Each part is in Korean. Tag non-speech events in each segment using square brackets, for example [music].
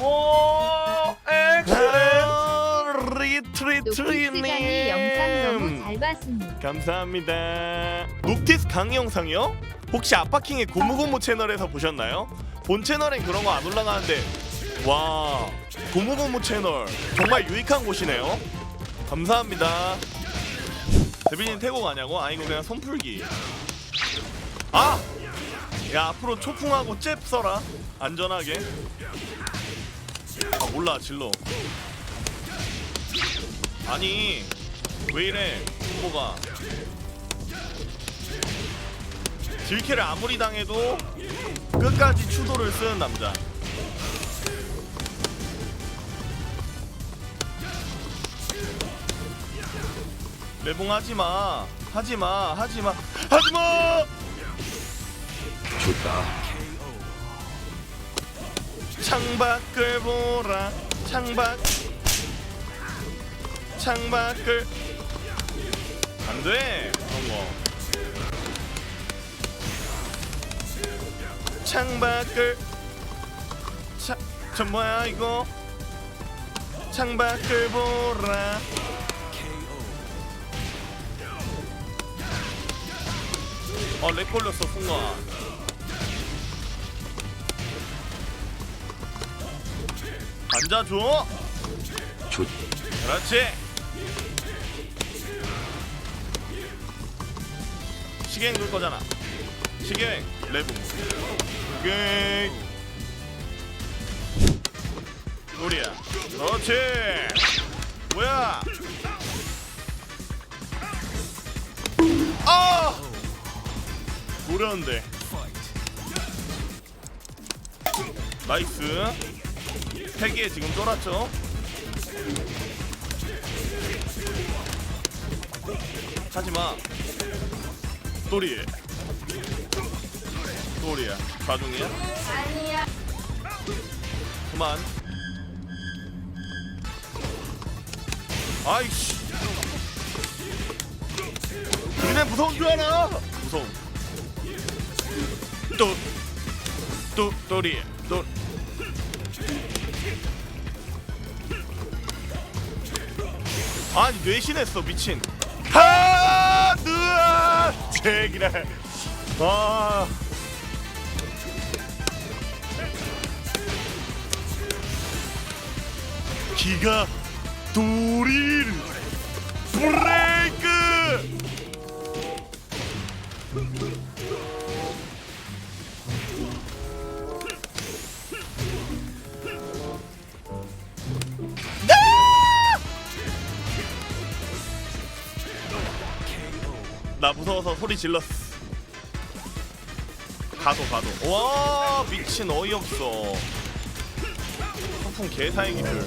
오 엑셀 노티스강의 영상 너무 잘 봤습니다. 감사합니다. 녹티스 강의 영상이요? 혹시 아빠킹의 고무고무 채널에서 보셨나요? 본 채널엔 그런 거 안 올라가는데 와 고무고무 채널 정말 유익한 곳이네요. 감사합니다. 대빈이 태국 아냐고? 아니고 그냥 손풀기. 아! 야 앞으로 초풍하고 잽 써라 안전하게. 아 몰라 진로. 아니 왜 이래 후보가 딜캐를 아무리 당해도 끝까지 추도를 쓰는 남자 레봉 하지마 하지마 하지마 하지마 좋다. 창밖을 보라 창밖. 창밖을. 안돼. 그런 거 창밖을. 차저 뭐야 이거? 창밖을 보라. 어렉 걸렸어 순간 앉아줘. 좋. 그렇지. 시계행 돌 거잖아. 시계행. 레브 오케이. 우리야. 그렇지. 뭐야? 아! 어려운데. 나이스 세개 지금 쫄았죠? 하지마. 또리 또리야 가중이야? 아니야 그만. 아이씨. 니네 무서운 줄 알아. 무서움. 또또 또리 아니 뇌신했어 미친. 하 느아 제기랄 아 기가 도리를 브레이크 나 무서워서 소리 질렀어. 가도 가도. 와 미친 어이없어. 소풍 개사이기들.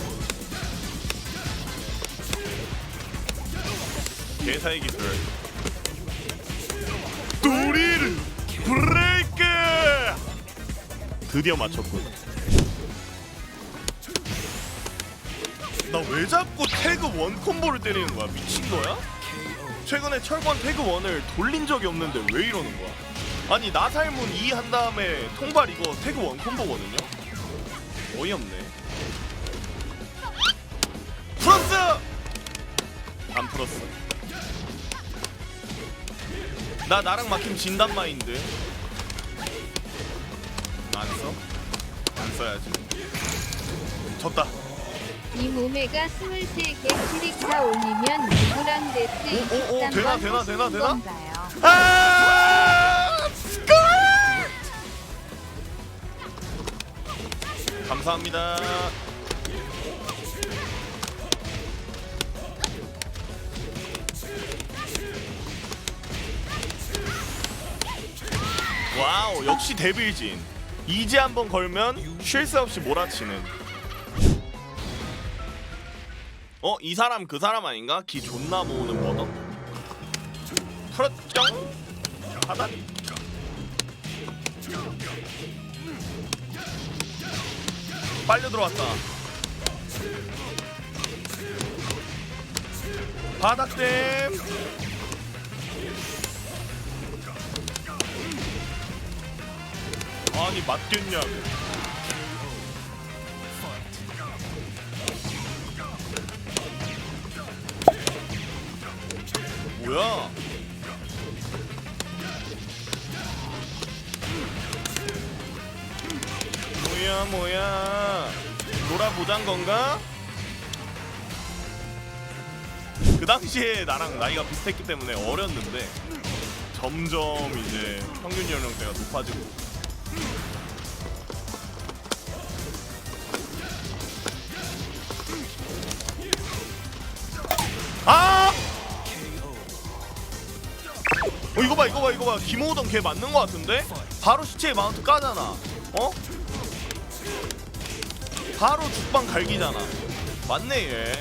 개사이기들. 두리를 브레이크. 드디어 맞췄군. 나 왜 자꾸 태그 원 콤보를 때리는 거야? 미친 거야? 최근에 철권 태그 1을 돌린 적이 없는데 왜 이러는 거야? 아니 나살문 2 한 다음에 통발 이거 태그 1 콤보거든요? 어이없네 풀었어! 안 풀었어 나 나랑 막힘 진단 마인드 안 써? 안 써야지 졌다 이 몸매가 23개 캐릭터 올리면 누구랑 데스 오, 오, 오, 23번 되나, 되나, 하시는 되나, 되나? 건가요? 아! 스컬! 감사합니다. 와우, 역시 데빌진. 이제 한번 걸면 쉴 새 없이 몰아치는. 어, 이 사람 그 사람 아닌가? 기 존나 모으는 버더? 풀었죠? 하단 빨려 들어왔다 바닥댐 아니 맞겠냐고 뭐야? 뭐야 뭐야 놀아보잔 건가? 그 당시에 나랑 나이가 비슷했기 때문에 어렸는데 점점 이제 평균 연령대가 높아지고 어 이거 봐 이거 봐 이거 봐. 김호동 걔 맞는 거 같은데? 바로 시체에 마운트 까잖아. 어? 바로 죽방 갈기잖아. 맞네 얘.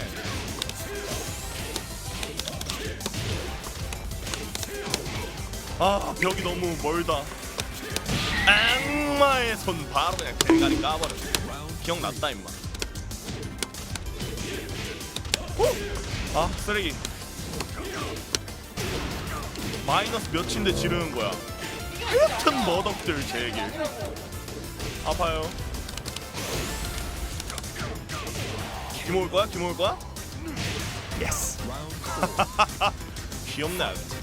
아 벽이 너무 멀다. 악마의 손 바로 그냥 대가리 까버려 기억났다 임마. 후! 아 쓰레기 마이너스 몇인데 지르는 거야? 하여튼 머덕들 제길 아파요. 김올 거야? 김올 거야? 예스 [laughs] 귀엽네 아가씨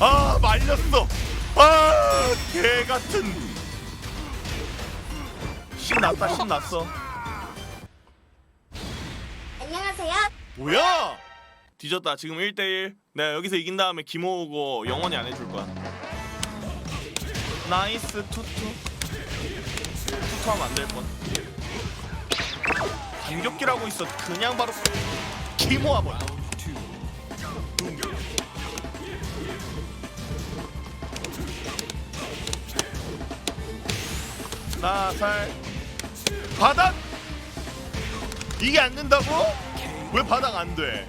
아 말렸어. 아 개같은. 신났다 신났어. 안녕하세요. 뭐야? 뒤졌다. 지금 1대1 내가 여기서 이긴 다음에 김호고 영원히 안 해줄 거야. 나이스 투투. 투투하면 안 될뻔. 반격기라고 있어. 그냥 바로 김호아 버려 나살 바닥 이게 안 된다고? 왜 바닥 안 돼?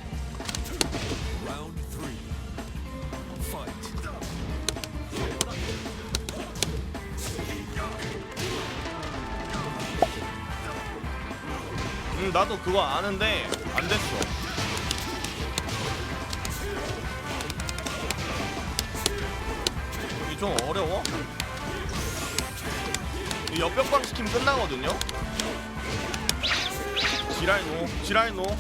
응 나도 그거 아는데 안 됐어. 이게 좀 어려워. 이 옆벽방 시키면 끝나거든요. 지랄노, 지랄노. 뭐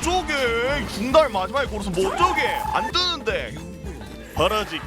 어쩌게? 중달 마지막에 걸어서 뭐 어쩌게? 안 뜨는데. 버러지